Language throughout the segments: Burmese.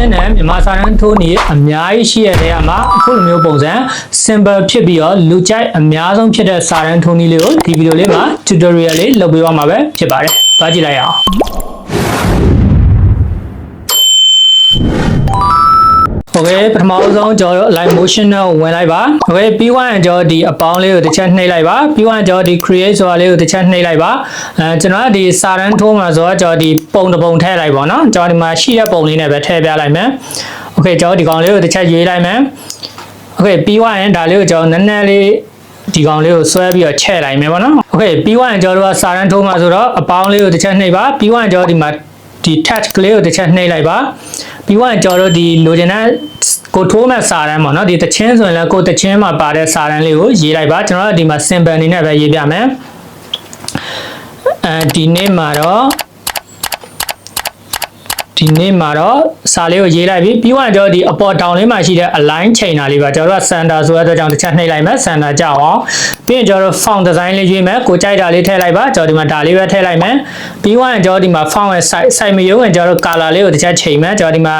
motion နဲ့မြန်မာစာတန်းထိုးနေအများကြီးရှိရတဲ့နေရာမှာအခုလိုမျိုးပုံစံ symbol ဖြစ်ပြီးတော့လူကြိုက်အများဆုံးဖြစ်တဲ့စာတန်းထိုးနည်းလေးကိုဒီဗီဒီယိုလေးမှာ tutorial လေးလုပ်ပေးသွားမှာပဲဖြစ်ပါတယ်။သွားကြည့်လိုက်ရအောင်။ မအောင်ဆုံးကျွန်တော်တို့ align motion နဲ့ဝင်လိုက်ပါ။ Okay ပြီးသွားရင်ကျွန်တော်ဒီအပေါင်းလေးကိုတစ်ချက်နှိပ်လိုက်ပါ။ပြီးသွားရင်ကျွန်တော်ဒီ create ဆိုတာလေးကိုတစ်ချက်နှိပ်လိုက်ပါ။အဲကျွန်တော်ကဒီစာတန်းထိုးမှာဆိုတော့ကျွန်တော်ဒီပုံတစ်ပုံထည့်လိုက်ပါနော်။ကျွန်တော်ဒီမှာရှိတဲ့ပုံလေးနဲ့ပဲထည့်ပြလိုက်မယ်။ Okay ကျွန်တော်ဒီကောင်လေးကိုတစ်ချက်ရွေးလိုက်မယ်။ Okay ပြီးသွားရင်ဒါလေးကိုကျွန်တော်နည်းနည်းလေးဒီကောင်လေးကိုဆွဲပြီးတော့ချဲ့လိုက်မယ်ပေါ့နော်။ Okay ပြီးသွားရင်ကျွန်တော်တို့ကစာတန်းထိုးမှာဆိုတော့အပေါင်းလေးကိုတစ်ချက်နှိပ်ပါ။ပြီးသွားရင်ကျွန်တော်ဒီမှာဒီ touch ကလေးကိုတစ်ချက်နှိပ်လိုက်ပါပြီးတော့ကျွန်တော်တို့ဒီလိုချင်တဲ့ ကိုထိုးမဲ့စာတန်းပေါ့နော်ဒီတချင်းဆိုရင်လည်းကိုတချင်းမှာပါတဲ့စာတန်းလေးကိုရေးလိုက်ပါကျွန်တော်တို့ဒီမှာ symbol အနေနဲ့ပဲရေးပြမယ်အဲဒီနေ့မှာတော့ ဒီနေ့မှာတော့စာလေးကိုရေးလိုက်ပြီပြီးတော့ကျွန်တော်ဒီအပေါ်တောင်လေးမှာရှိတဲ့ align ချိန်တာလေးပါကျွန်တော်တို့က center ဆိုတဲ့အတွက်ကြောင့်တစ်ချက်နှိပ်လိုက်မယ် center ကြောက်အောင်ပြီးရင်ကျွန်တော်တို့ font design လေးရွေးမယ်ကိုကြိုက်တာလေးထည့်လိုက်ပါကျွန်တော်ဒီမှာဒါလေးပဲထည့်လိုက်မယ်ပြီးတော့ကျွန်တော်ဒီမှာ font ရဲ့ size size မယုံရင်ကျွန်တော်တို့ color လေးကိုတစ်ချက်ချိန်မယ်ကျွန်တော်ဒီမှာ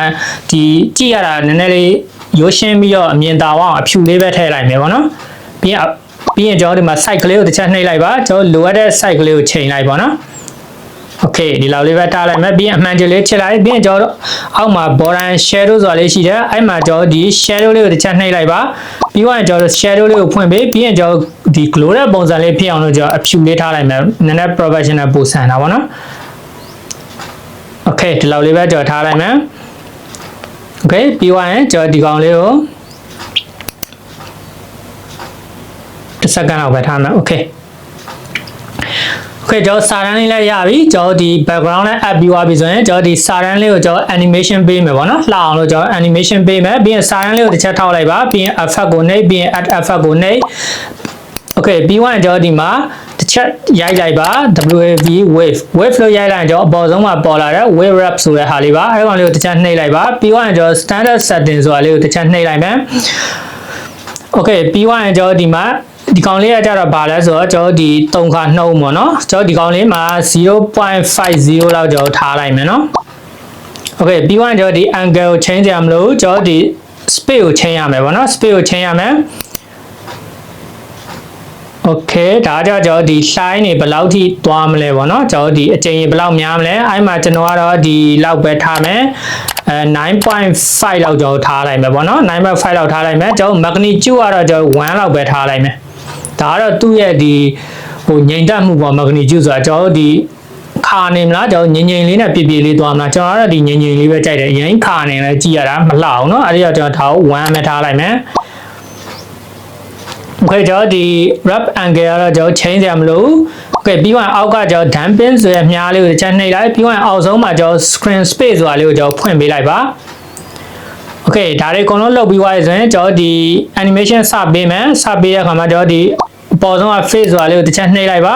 ဒီကြည့်ရတာနည်းနည်းလေးရိုးရှင်းပြီးတော့အမြင်သာအောင်အဖြူလေးပဲထည့်လိုက်မယ်ပေါ့နော်ပြီးရင်ပြီးရင်ကျွန်တော်ဒီမှာ site ကလေးကိုတစ်ချက်နှိပ်လိုက်ပါကျွန်တော်လိုအပ်တဲ့ site ကလေးကိုချိန်လိုက်ပါနော် Okay ဒီလောက်လေးပဲထားလိုက်မယ်ပြီးရင်အမှန်တလေးချစ်လိုက်ပြီးရင်ကျွန်တော်တို့အောက်မှာ border shadow ဆိုတာလေးရှိတယ်အဲ့မှာကျွန်တော်ဒီ shadow လေးကိုတစ်ချက်နှိပ်လိုက်ပါပြီးတော့ကျွန်တော်တို့ shadow လေးကိုဖွင့်ပေးပြီးရင်ကျွန်တော်ဒီ glow တဲ့ပုံစံလေးဖြစ်အောင်လို့ကျွန်တော်အဖြူလေးထားလိုက်မယ်နည်းနည်း professional ပိုဆန်တာပေါ့နော် Okay ဒီလောက်လေးပဲကျွန်တော်ထားလိုက်မယ် Okay ပြီးသွားရင်ကျွန်တော်ဒီကောင်လေးကိုတစ်စက္ကန့်လောက်ပဲထားမယ် Okay โอเคကျွန်တော်စာတန်းလေးလည်းရပြီကျွန်တော်ဒီ background နဲ့ add ပြီးသွားပြီဆိုရင်ကျွန်တော်ဒီစာတန်းလေးကိုကျွန်တော် animation ပေးမယ်ပေါ့နော်လှအောင်လို့ကျွန်တော် animation ပေးမယ်ပြီးရင်စာတန်းလေးကိုတစ်ချက်ထောက်လိုက်ပါပြီးရင် effect ကိုနှိပ်ပြီးရင် add effect ကိုနှိပ်โอเคပြီးသွားရင်ကျွန်တော်ဒီမှာတစ်ချက်ရိုက်လိုက်ပါ wave wave wave လို့ရိုက်လိုက်ရင်ကျွန်တော်အပေါ်ဆုံးမှာပေါ်လာတဲ့ wave wrap ဆိုတဲ့ဟာလေးပါအဲကောင်လေးကိုတစ်ချက်နှိပ်လိုက်ပါပြီးသွားရင်ကျွန်တော် standard setting ဆိုတာလေးကိုတစ်ချက်နှိပ်လိုက်မယ်โอเคပြီးသွားရင်ကျွန်တော်ဒီမှာ ဒီကောင်လေးကကြတော့ဗာလဲဆိုတော့ကျွန်တော်ဒီ3ခါနှုံးပေါ့နော်ကျွန်တော်ဒီကောင်လေးမှာ0.50လောက်ကျွန်တော်ထားလိုက်မယ်နော်โอเคပြီးသွားရင်ကျွန်တော်ဒီ angle ကို change ရမလို့ကျွန်တော်ဒီ space ကို change ရမယ်ပေါ့နော် space ကို change ရမယ်โอเคဒါကြောင့်ကျွန်တော်ဒီ line တွေဘယ်လောက်ထိသွားမလဲပေါ့နော်ကျွန်တော်ဒီအချိန်ဘယ်လောက်များမလဲအဲ့မှာကျွန်တော်ကတော့ဒီလောက်ပဲထားမယ်အဲ9.5လောက်ကျွန်တော်ထားလိုက်မယ်ပေါ့နော်9.5လောက်ထားလိုက်မယ်ကျွန်တော် magnitude ကတော့ကျွန်တော်1လောက်ပဲထားလိုက်မယ် ဒါကတော့သူ့ရဲ့ဒီဟိုငြိမ်သက်မှုပေါ့ magnitude ဆိုတာကျွန်တော်ဒီခါနေမလားကျွန်တော်ငြိမ်ငြိမ်လေးနဲ့ပြပြလေးသွားမလားကျွန်တော်ကတော့ဒီငြိမ်ငြိမ်လေးပဲကြိုက်တယ်အရင်ခါနေလဲကြည့်ရတာမလှအောင်เนาะအဲ့ဒီတော့ကျွန်တော်ထား1ပဲထားလိုက်မယ်โอเคကျွန်တော်ဒီ wrap angle ကတော့ကျွန်တော် change ရမလို့โอเคပြီးတော့အောက်ကကျွန်တော် damping ဆိုရမြားလေးကိုတစ်ချက်နှိပ်လိုက်ပြီးတော့အောက်ဆုံးမှာကျွန်တော် screen space ဆိုတာလေးကိုကျွန်တော်ဖွင့်ပေးလိုက်ပါ โอเคဒါတွေအကုန်လုံးလုပ်ပြီးသွားပြီဆိုရင်ကျွန်တော်ဒီ animation စပေးမယ်စပေးရခါမှာကျွန်တော်ဒီအပေါ်ဆုံးက face ဆိုတာလေးကိုတစ်ချက်နှိပ်လိုက်ပါ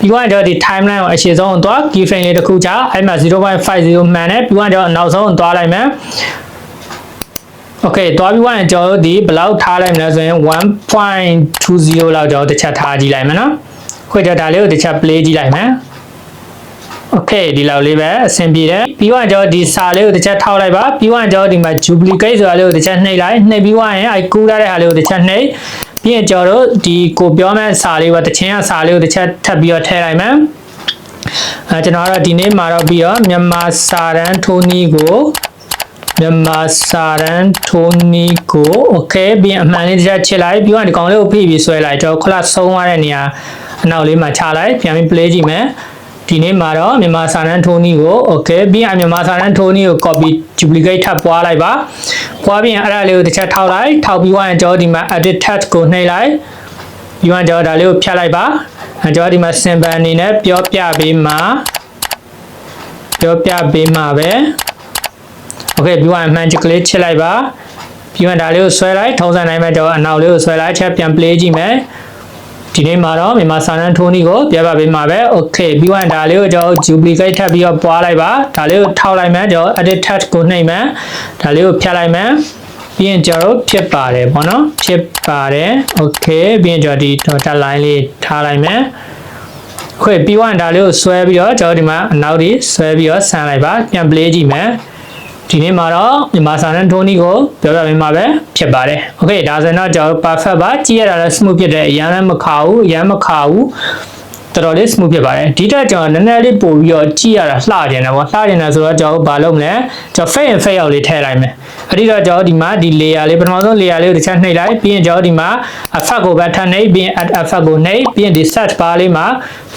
ပြီးတော့ကျွန်တော်ဒီ timeline ကိုအရှေ့ဆုံးသွား key frame လေးတစ်ခုချအဲ့မှာ0.50မှန်တယ်ပြီးတော့ကျွန်တော်နောက်ဆုံးသွားလိုက်မယ်โอเคတွားပြီးသွားရင်ကျွန်တော်တို့ဒီဘယ်လောက်ထားလိုက်မလဲဆိုရင်1.20လောက်ကျွန်တော်တစ်ချက်ထားကြည့်လိုက်မယ်နော်ခွေကြဒါလေးကိုတစ်ချက် play ကြည့်လိုက်မယ် โอเคဒီလောက်လေးပဲအဆင်ပြေတယ်ပြီးတော့ကျွန်တော်ဒီစာလေးကိုတစ်ချက်ထောက်လိုက်ပါပြီးတော့ကျွန်တော်ဒီမှာ duplicate ဆိုတာလေးကိုတစ်ချက်နှိပ်လိုက်နှိပ်ပြီးသွားရင်အဲကူးလာတဲ့ဟာလေးကိုတစ်ချက်နှိပ်ပြီးရင်ကျွန်တော်တို့ဒီကိုပြောမဲ့စာလေးကတချင်းကစာလေးကိုတစ်ချက်ထပ်ပြီးတော့ထည့်လိုက်မယ်အဲကျွန်တော်ကတော့ဒီနေ့မှာတော့ပြီးတော့မြန်မာစာရန်ထိုးနီးကိုမြန်မာစာရန်ထိုးနီးကို okay ပြီးရင်အမှန်လေးတစ်ချက်ချစ်လိုက်ပြီးတော့ဒီကောင်လေးကိုဖိပြီးဆွဲလိုက်ကျွန်တော်ခလဆုံးသွားတဲ့နေရာအနောက်လေးမှာချလိုက်ပြန်ပြီး play ကြည့်မယ် ဒီနေ့မှာတော့မြန်မာစာရန်ထိုးနီးကို okay ပြီးရင်မြန်မာစာရန်ထိုးနီးကို copy duplicate ထပ်ပွားလိုက်ပါပွားပြီးရင်အဲ့ဒါလေးကိုတစ်ချက်ထောက်လိုက်ထောက်ပြီးသွားရင်ကျွန်တော်ဒီမှာ edit text ကိုနှိပ်လိုက်ပြီးတော့ကျွန်တော်ဒါလေးကိုဖြတ်လိုက်ပါအဲကျွန်တော်ဒီမှာ symbol အနေနဲ့ပြောပြပေးမှာပြောပြပေးမှာပဲ okay ပြီးတော့မှန်ချက်ကလေးချစ်လိုက်ပါပြီးတော့ဒါလေးကိုဆွဲလိုက်ထုံးစံတိုင်းပဲကျွန်တော်အနောက်လေးကိုဆွဲလိုက်ချက်ပြန် play ကြည့်မယ် ဒီနေ့မှာတော့မြန်မာစာနန်းထိုးနီကိုပြပါပေးမှာပဲ okay ပြီးတော့ဒါလေးကိုကျွန်တော် duplicate ထပ်ပြီးတော့ပွားလိုက်ပါဒါလေးကိုထောက်လိုက်မယ်ကျွန်တော် edit text ကိုနှိပ်မယ်ဒါလေးကိုဖြတ်လိုက်မယ်ပြီးရင်ကျွန်တော်ဖြစ်ပါတယ်ပေါ့နော်ဖြစ်ပါတယ် okay ပြီးရင်ကျွန်တော်ဒီ dotted line လေးထားလိုက်မယ်ခွေပြီးတော့ဒါလေးကိုဆွဲပြီးတော့ကျွန်တော်ဒီမှာအနောက်ဒီဆွဲပြီးတော့ဆန်လိုက်ပါပြန် play ကြည့်မယ် ဒီနေ့မှာတော့မြန်မာစာနဲ့ထိုးနီကိုပြောပြပေးမှာပဲဖြစ်ပါတယ်။ Okay ဒါဆိုရင်တော့ကျွန်တော် perfect ပါကြည့်ရတာလည်း smooth ဖြစ်တယ်အရင်လည်းမခါဘူးအရင်မခါဘူး တော်တော်လေး smooth ဖြစ်ပါတယ်ဒီတက်ကျွန်တော်နည်းနည်းလေးပို့ပြီးတော့ကြည့်ရတာလှကျင်တယ်ပေါ့လှကျင်တယ်ဆိုတော့ကျွန်တော်ဘာလုပ်မလဲကျွန်တော် fade and fade out လေးထည့်လိုက်မယ်အဲ့ဒီတော့ကျွန်တော်ဒီမှာဒီ layer လေးပထမဆုံး layer လေးကိုတစ်ချက်နှိပ်လိုက်ပြီးရင်ကျွန်တော်ဒီမှာ effect ကိုပဲထပ်နှိပ်ပြီးရင် add effect ကိုနှိပ်ပြီးရင်ဒီ set bar လေးမှာ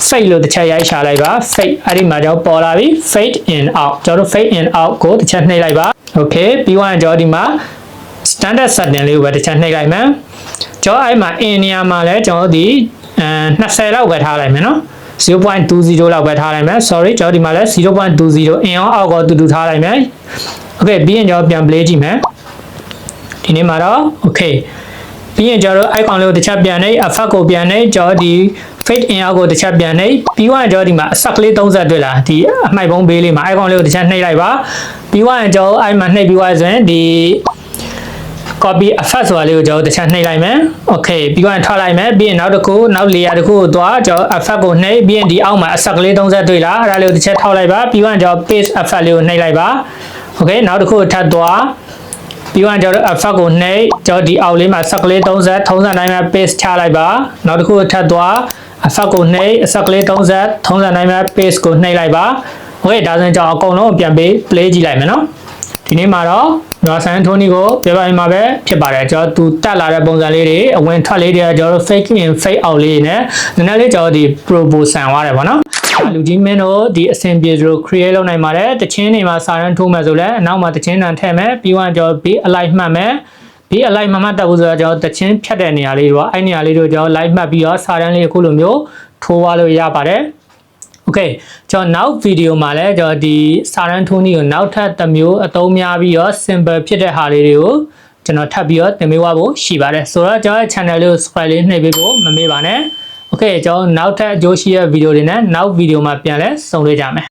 fade လို့တစ်ချက်ရိုက်ရှာလိုက်ပါ fade အဲ့ဒီမှာကျွန်တော်ပေါ်လာပြီ fade in out ကျွန်တော် fade in out ကိုတစ်ချက်နှိပ်လိုက်ပါ okay ပြီးသွားရင်ကျွန်တော်ဒီမှာ standard setting လေးကိုပဲတစ်ချက်နှိပ်လိုက်မယ်ကျွန်တော်အဲ့မှာ in နေရာမှာလဲကျွန်တော်ဒီ အဲ20လောက်ပဲထားလိုက်မယ်နော်0.20လောက်ပဲထားလိုက်မယ် sorry ကျွန်တော်ဒီမှာလဲ0.20 in အောင်အောက်ကိုတူတူထားလိုက်မယ် okay ပြီးရင်ကျွန်တော်ပြန် play ကြည့်မယ်ဒီနေ့မှာတော့ okay ပြီးရင်ကျွန်တော်တို့ icon လေးကိုတစ်ချက်ပြန်နှိပ် effect ကိုပြန်နှိပ်ကျွန်တော်ဒီ fade in out ကိုတစ်ချက်ပြန်နှိပ်ပြီးသွားရင်ကျွန်တော်ဒီမှာအဆက်ကလေး30တွေ့လားဒီအမှိုက်ပုံးဘေးလေးမှာ icon လေးကိုတစ်ချက်နှိပ်လိုက်ပါပြီးသွားရင်ကျွန်တော်အဲ့မှာနှိပ်ပြီးသွားဆိုရင်ဒီ copy effect ဆိုတာလေးကိုကျွန်တော်တစ်ချက်နှိပ်လိုက်မယ် okay ပြီးတော့ထားလိုက်မယ်ပြီးရင်နောက်တစ်ခုနောက် layer တစ်ခုကိုသွားကျွန်တော် effect ကိုနှိပ်ပြီးရင်ဒီအောက်မှာအဆက်ကလေး30တွေ့လားအဲ့ဒါလေးကိုတစ်ချက်ထောက်လိုက်ပါပြီးတော့ကျွန်တော် paste effect လေးကိုနှိပ်လိုက်ပါ okay နောက်တစ်ခုထပ်သွားပြီးတော့ကျွန်တော် effect ကိုနှိပ်ကျွန်တော်ဒီအောက်လေးမှာဆက်ကလေး30 30တိုင်းမှာ paste ချလိုက်ပါနောက်တစ်ခုထပ်သွား effect ကိုနှိပ်ဆက်ကလေး30 30တိုင်းမှာ paste ကိုနှိပ်လိုက်ပါ okay ဒါဆိုရင်ကျွန်တော်အကုန်လုံးပြန်ပေး play ကြည့်လိုက်မယ်နော်ဒီနေ့မှာတော့ ကျွန်တော်ဆန်ထိုးနီကိုပြောပြရမှာပဲဖြစ်ပါတယ်ကျွန်တော်သူတက်လာတဲ့ပုံစံလေးတွေအဝင်ထွက်လေးတွေကကျွန်တော်တို့ fake in fake out လေးတွေနဲ့နည်းနည်းလေးကျွန်တော်ဒီ propo ဆန်သွားတယ်ဗောနော်လူကြီးမင်းတို့ဒီအဆင်ပြေသလို create လုပ်နိုင်ပါတယ်တချင်းတွေမှာစာရန်ထိုးမယ်ဆိုလည်းအနောက်မှာတချင်းတန်ထည့်မယ်ပြီးတော့ကျွန်တော် B align မှတ်မယ်ဒီအလိုက်မမတ်တက်ဘူးဆိုတော့ကျွန်တော်တချင်းဖြတ်တဲ့နေရာလေးပေါ့အဲ့နေရာလေးတို့ကျွန်တော် live မှတ်ပြီးတော့စာတန်းလေးအခုလိုမျိုးထိုးသွားလို့ရပါတယ် Okay ကျွန်တော်နောက်ဗီဒီယိုမှာလည်းကျွန်တော်ဒီစာရန်ထိုးနည်းကိုနောက်ထပ်တစ်မျိုးအသုံးများပြီးတော့ simple ဖြစ်တဲ့ဟာလေးတွေကိုကျွန်တော်ထပ်ပြီးတော့သင်ပေးသွားဖို့ရှိပါတယ်ဆိုတော့ကျွန်တော်ရဲ့ channel လေးကို subscribe လေးနှိပ်ပေးဖို့မမေ့ပါနဲ့ Okay ကျွန်တော်နောက်ထပ်အကျိုးရှိတဲ့ဗီဒီယိုတွေနဲ့နောက်ဗီဒီယိုမှာပြန်လဲဆုံတွေ့ကြမယ်